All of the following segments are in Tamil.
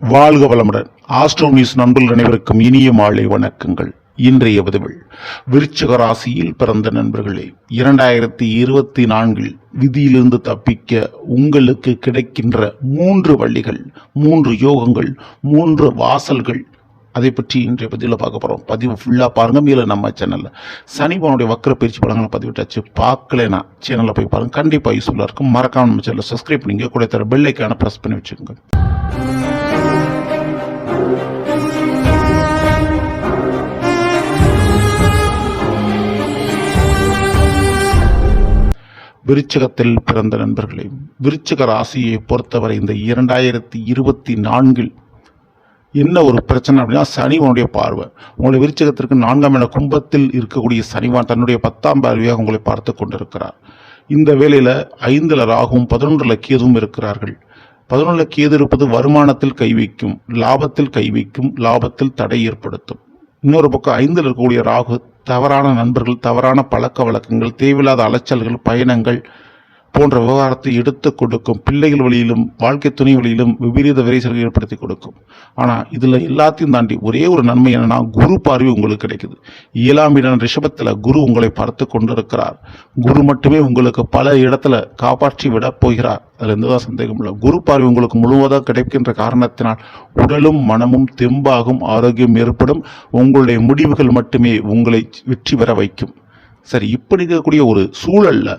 வாழ்க வளமுடன். ஆஸ்ட்ரோனியூஸ் நண்பர்கள் அனைவருக்கும் இனிய மாலை வணக்கங்கள். இன்றைய பதிவில் விருச்சக ராசியில் பிறந்த நண்பர்களே இரண்டாயிரத்தி இருபத்தி நான்கில் விதியிலிருந்து தப்பிக்க உங்களுக்கு கிடைக்கின்ற மூன்று வழிகள் மூன்று யோகங்கள் மூன்று வாசல்கள். அதை பற்றி இன்றைய பதிவில் பார்க்க போகிறோம் பதிவு ஃபுல்லாக பாருங்க. மேலே நம்ம சேனலில் சனிபவனுடைய வக்கர பயிற்சி படங்களை பதிவிட்டாச்சு. பார்க்கலனா சேனலில் போய் பாருங்க. கண்டிப்பாக யூஸ்ஃபுல்லாக இருக்கும். மறக்காம நம்ம சேனலை சப்ஸ்கிரைப் பண்ணிங்க கூட தர பெல்லைக்கான ப்ரெஸ் பண்ணி வச்சுக்கோங்க. விருச்சகத்தில் பிறந்த நண்பர்களே விருச்சக ராசியை பொறுத்தவரை இந்த இரண்டாயிரத்தி இருபத்தி நான்கில் என்ன ஒரு பிரச்சனை அப்படின்னா சனிவனுடைய பார்வை. உங்களை விருச்சகத்திற்கு நான்காம் என கும்பத்தில் இருக்கக்கூடிய சனிவான் தன்னுடைய பத்தாம் பார்வையாக உங்களை பார்த்து கொண்டிருக்கிறார். இந்த வேளையில் ஐந்தில் ராகும் பதினொன்றில் கேதுவும் இருக்கிறார்கள். பதினொன்றில் கேது இருப்பது வருமானத்தில் கை வைக்கும் லாபத்தில் கை வைக்கும் லாபத்தில் தடை ஏற்படுத்தும். இன்னொரு பக்கம் ஐந்தில் இருக்கக்கூடிய ராகு தவறான நண்பர்கள் தவறான பழக்க வழக்கங்கள் தேவையில்லாத அலைச்சல்கள் பயணங்கள் போன்ற விவகாரத்தை எடுத்து கொடுக்கும் பிள்ளைகள் வழியிலும் வாழ்க்கை துணை வழியிலும் விபரீத விரைசல்கள் ஏற்படுத்தி கொடுக்கும். ஆனால் இதில் எல்லாத்தையும் தாண்டி ஒரே ஒரு நன்மை என்னன்னா குரு பார்வை உங்களுக்கு கிடைக்குது. ஏழாம் இடம் ரிஷபத்தில் குரு உங்களை பார்த்து கொண்டிருக்கிறார். குரு மட்டுமே உங்களுக்கு பல இடத்துல காப்பாற்றி விட போகிறார். அதில் தான் சந்தேகம் இல்லை. குரு பார்வை உங்களுக்கு முழுவதாக கிடைக்கின்ற காரணத்தினால் உடலும் மனமும் தெம்பாகும் ஆரோக்கியம் ஏற்படும். உங்களுடைய முடிவுகள் மட்டுமே உங்களை வெற்றி பெற வைக்கும். சரி இப்படி இருக்கக்கூடிய ஒரு சூழலில்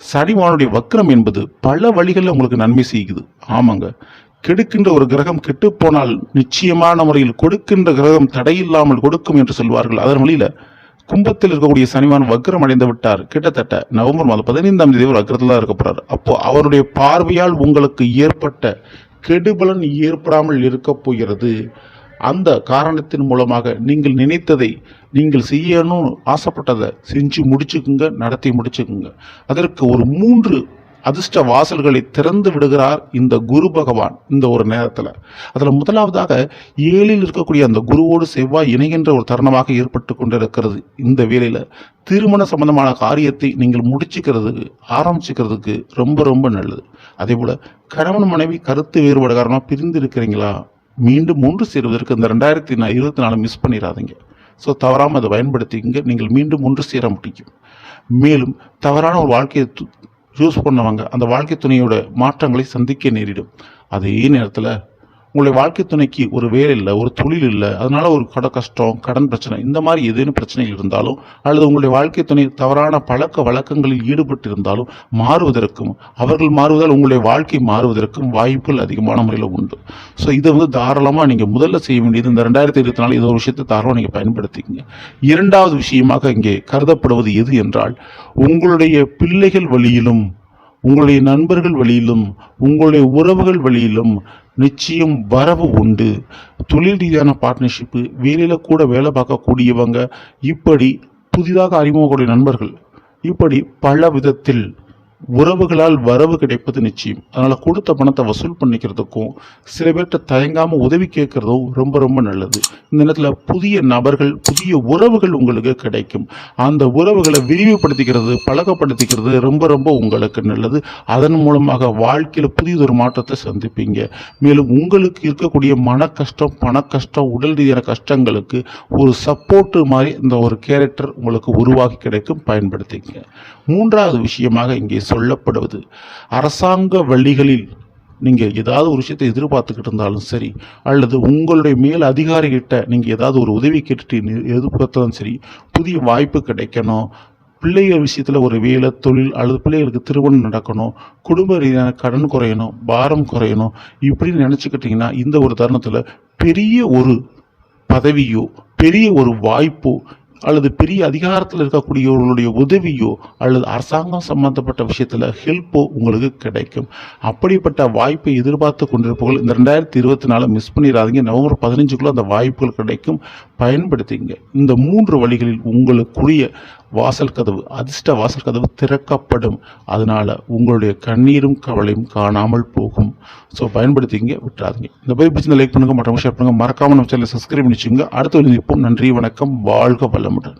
சனிவானுடைய வக்ரம் என்பது பல வழிகளில் உங்களுக்கு நன்மை செய்யுது. ஆமாங்க. கெடுக்கின்ற ஒரு கிரகம் கெட்டு போனால் நிச்சயமான முறையில் கொடுக்கின்ற கிரகம் தடையில்லாமல் கொடுக்கும் என்று சொல்வார்கள். அதன் வழியில கும்பத்தில் இருக்கக்கூடிய சனிவான் வக்ரம் அடைந்து விட்டார். கிட்டத்தட்ட நவம்பர் மாதம் பதினைந்தாம் தேதி ஒரு வக்ரத்தில் தான் இருக்க போறார். அப்போ அவருடைய பார்வையால் உங்களுக்கு ஏற்பட்ட கெடுபலன் ஏற்படாமல் இருக்க போகிறது. அந்த காரணத்தின் மூலமாக நீங்கள் நினைத்ததை நீங்கள் செய்யணும்னு ஆசைப்பட்டதை செஞ்சு முடிச்சுக்குங்க நடத்தி முடிச்சுக்குங்க. அதற்கு ஒரு மூன்று அதிர்ஷ்ட வாசல்களை திறந்து விடுகிறார் இந்த குரு பகவான் இந்த ஒரு நேரத்தில். அதில் முதலாவதாக ஏழில் இருக்கக்கூடிய அந்த குருவோடு செவ்வாய் இணைகின்ற ஒரு தருணமாக ஏற்பட்டு கொண்டிருக்கிறது இந்த வேலையில் திருமண சம்பந்தமான காரியத்தை நீங்கள் முடிச்சுக்கிறதுக்கு ஆரம்பிச்சுக்கிறதுக்கு ரொம்ப ரொம்ப நல்லது. அதே போல் கணவன் மனைவி கருத்து வேறுபாடு காரணமாக பிரிந்து இருக்கிறீங்களா மீண்டும் ஒன்று சேருவதற்கு இந்த ரெண்டாயிரத்தி இருபத்தி நாலு மிஸ் பண்ணிடாதீங்க ஸோ தவறாமல் அதை பயன்படுத்திங்க நீங்கள் மீண்டும் ஒன்று சேர முடியும். மேலும் தவறான ஒரு வாழ்க்கையை யூஸ் பண்ணவங்க அந்த வாழ்க்கை துணையோட மாற்றங்களை சந்திக்க நேரிடும். அதே நேரத்தில் உங்களுடைய வாழ்க்கை துணைக்கு ஒரு வேலை இல்லை ஒரு தொழில் இல்லை அதனால ஒரு கட கஷ்டம் கடன் பிரச்சனை இந்த மாதிரி ஏதேனும் பிரச்சனைகள் இருந்தாலும் அல்லது உங்களுடைய வாழ்க்கை துணை தவறான பழக்க வழக்கங்களில் ஈடுபட்டு இருந்தாலும் மாறுவதற்கும் அவர்கள் மாறுவதால் உங்களுடைய வாழ்க்கை மாறுவதற்கும் வாய்ப்புகள் அதிகமான முறையில் உண்டு. ஸோ இதை வந்து தாராளமாக நீங்கள் முதல்ல செய்ய வேண்டியது இந்த ரெண்டாயிரத்தி இருபத்தி நாலு இது ஒரு விஷயத்தை தாராளமாக நீங்கள் பயன்படுத்திக்கங்க. இரண்டாவது விஷயமாக இங்கே கருதப்படுவது எது என்றால் உங்களுடைய பிள்ளைகள் வழியிலும் உங்களுடைய நண்பர்கள் வழியிலும் உங்களுடைய உறவுகள் வழியிலும் நிச்சயம் வரவு உண்டு. தொழில் ரீதியான பார்ட்னர்ஷிப்பு வேலையில் கூட வேலை பார்க்கக்கூடியவங்க இப்படி புதிதாக அறிமுகக்கூடிய நண்பர்கள் இப்படி பல விதத்தில் உறவுகளால் வரவு கிடைப்பது நிச்சயம். அதனால் கொடுத்த பணத்தை வசூல் பண்ணிக்கிறதுக்கும் சில பேர்கிட்ட தயங்காமல் உதவி கேட்குறதும் ரொம்ப ரொம்ப நல்லது. இந்த நேரத்தில் புதிய நபர்கள் புதிய உறவுகள் உங்களுக்கு கிடைக்கும். அந்த உறவுகளை விரிவுபடுத்திக்கிறது பழக்கப்படுத்திக்கிறது ரொம்ப ரொம்ப உங்களுக்கு நல்லது. அதன் மூலமாக வாழ்க்கையில் புதியதொரு மாற்றத்தை சந்திப்பீங்க. மேலும் உங்களுக்கு இருக்கக்கூடிய மன கஷ்டம் பண கஷ்டம் உடல் ரீதியான கஷ்டங்களுக்கு ஒரு சப்போர்ட்டு மாதிரி இந்த ஒரு கேரக்டர் உங்களுக்கு உருவாகி கிடைக்கும். பயன்படுத்திங்க மூன்றாவது விஷயமாக இங்கே சொல்லப்படுவது. அரசாங்க வழிகளில் நீங்கள் ஏதாவது ஒரு விஷயத்தை எதிர்பார்த்துக்கிட்டு இருந்தாலும் சரி அல்லது உங்களுடைய மேல் அதிகாரிகிட்ட நீங்கள் ஏதாவது ஒரு உதவி கேட்டுட்டு எதிர்பார்த்தாலும் சரி புதிய வாய்ப்பு கிடைக்கணும். பிள்ளைகள் விஷயத்தில் ஒரு வேலை தொழில் அல்லது பிள்ளைகளுக்கு திருமணம் நடக்கணும் குடும்ப ரீதியான கடன் குறையணும் பாரம் குறையணும் இப்படின்னு நினச்சிக்கிட்டிங்கன்னா இந்த ஒரு தருணத்தில் பெரிய ஒரு பதவியோ பெரிய ஒரு வாய்ப்போ அல்லது பெரிய அதிகாரத்தில் இருக்கக்கூடியவர்களுடைய உதவியோ அல்லது அரசாங்கம் சம்பந்தப்பட்ட விஷயத்தில் ஹெல்ப்போ உங்களுக்கு கிடைக்கும். அப்படிப்பட்ட வாய்ப்பை எதிர்பார்த்து கொண்டிருப்பவர்கள் இந்த ரெண்டாயிரத்தி இருபத்தி நாலு மிஸ் பண்ணிடாதீங்க. நவம்பர் பதினஞ்சுக்குள்ள அந்த வாய்ப்புகள் கிடைக்கும். பயன்படுத்திங்க. இந்த மூன்று வழிகளில் உங்களுக்குரிய வாசல் கதவு அதிர்ஷ்ட வாசல் கதவு திறக்கப்படும். அதனால் உங்களுடைய கண்ணீரும் கவலையும் காணாமல் போகும். ஸோ பயன்படுத்திங்க விட்டுறாதீங்க. இந்த பதிவு பிடிச்சிருந்த லைக் பண்ணுங்கள் மற்றவங்க ஷேர் பண்ணுங்கள் மறக்காமல் நம்ம சேனலை சப்ஸ்கிரைப் பண்ணிச்சுங்க. அடுத்த ஒரு நிற்போம் நன்றி வணக்கம் வாழ்க வளமுடன்.